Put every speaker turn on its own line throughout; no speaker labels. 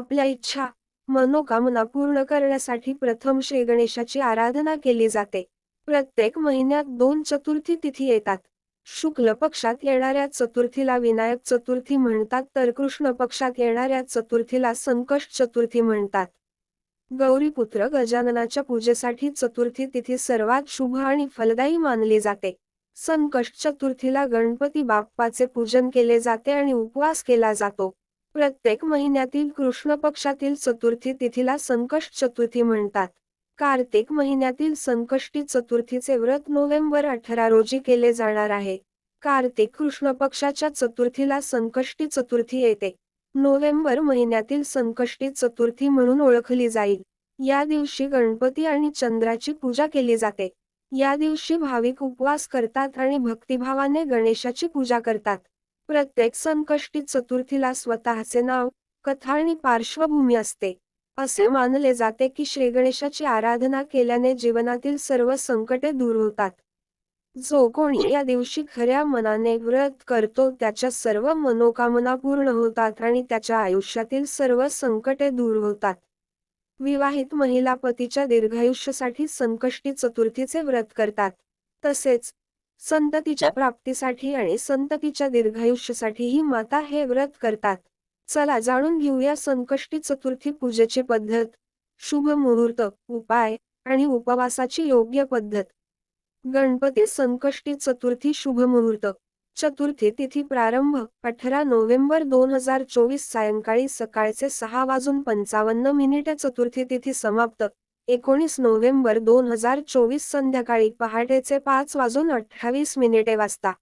आपल्या इच्छा मनोकामना पूर्ण करण्यासाठी प्रथम श्री गणेशाची आराधना केली जाते. प्रत्येक महिन्यात दोन चतुर्थी तिथी येतात. शुक्ल पक्षात येणाऱ्या चतुर्थीला विनायक चतुर्थी म्हणतात तर कृष्ण पक्षात येणाऱ्या चतुर्थीला संकष्ट चतुर्थी म्हणतात. गौरीपुत्र गजाननाच्या पूजेसाठी चतुर्थी तिथी सर्वात शुभ आणि फलदायी मानली जाते. संकष्ट चतुर्थीला गणपती बाप्पाचे पूजन केले जाते आणि उपवास केला जातो. प्रत्येक महिन्यातील कृष्ण पक्षातील चतुर्थी तिथीला संकष्ट चतुर्थी म्हणतात. कार्तिक महिन्यातील संकष्टी चतुर्थीचे व्रत नोव्हेंबर अठरा रोजी केले जाणार आहे. कार्तिक कृष्ण पक्षाच्या चतुर्थीला संकष्टी चतुर्थी येते. नोव्हेंबर महिन्यातील संकष्टी चतुर्थी म्हणून ओळखली जाईल. या दिवशी गणपती आणि चंद्राची पूजा केली जाते. या दिवशी भाविक उपवास करतात आणि भक्तिभावाने गणेशाची पूजा करतात. प्रत्येक संकष्टी चतुर्थीला स्वतःचे नाव कथा आणि पार्श्वभूमी असते. असे मानले जाते की श्री गणेशाची आराधना केल्याने जीवनातील सर्व संकटे दूर होतात. जो कोणी या दिवशी खऱ्या मनाने व्रत करतो त्याच्या सर्व मनोकामना पूर्ण होतात आणि त्याच्या आयुष्यातील सर्व संकटे दूर होतात. विवाहित महिला पतीच्या दीर्घायुष्यासाठी संकष्टी चतुर्थीचे व्रत करतात. तसेच संततीच्या प्राप्तीसाठी आणि संततीच्या दीर्घायुष्यासाठीही माता हे व्रत करतात. चला जाणून घेऊया संकष्टी चतुर्थी पूजेची पद्धत. शुभ मुहूर्त उपाय आणि उपवासाची योग्य पद्धत. गणपती संकष्टी चतुर्थी शुभ मुहूर्त. चतुर्थी तिथी प्रारंभ अठरा नोव्हेंबर दोन हजार चोवीस सायंकाळी सकाळचे सहा वाजून पंचावन्न मिनिटे चतुर्थी तिथी समाप्त. एकोणीस नोव्हेंबर दोन हजार चोवीस संध्याकाळी पहाटेचे पाच वाजून अठ्ठावीस मिनिटे वाजता.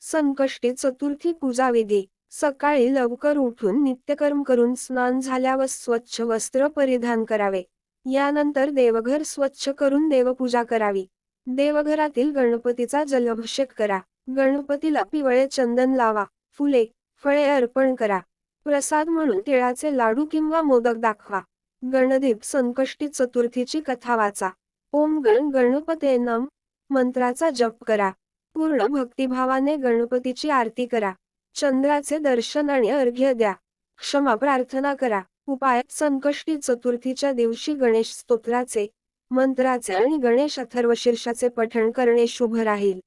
संकष्टी चतुर्थी पूजा विधी. सकाळी लवकर उठून नित्यकर्म करून स्नान झाल्यावर स्वच्छ वस्त्र परिधान करावे. यानंतर देवघर स्वच्छ करून देवपूजा करावी. देवघरातील गणपतीचा जलाभिषेक करा. गणपतीला पिवळे चंदन लावा. फुले फळे अर्पण करा. प्रसाद म्हणून तिळाचे लाडू किंवा मोदक दाखवा. गणदीप संकष्टी चतुर्थीची कथा वाचा. ओम गण गणपते नम. मंत्राचा जप करा. पूर्ण भक्तिभावाने गणपतीची आरती करा. चंद्राचे दर्शन आणि अर्घ्य द्या. क्षमा प्रार्थना करा. उपाय संकष्टी चतुर्थीच्या दिवशी गणेश स्तोत्राचे मंत्राचे आणि गणेश अथर्वशीर्षाचे पठण करणे शुभ राहील.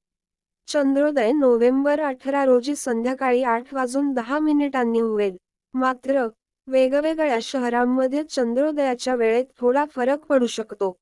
चंद्रोदय नोव्हेंबर अठरा रोजी संध्याकाळी आठ वाजून दहा मिनिटांनी होईल. मात्र वेगवेगळ्या शहरांमध्ये चंद्रोदयाच्या वेळेत थोडा फरक पडू शकतो.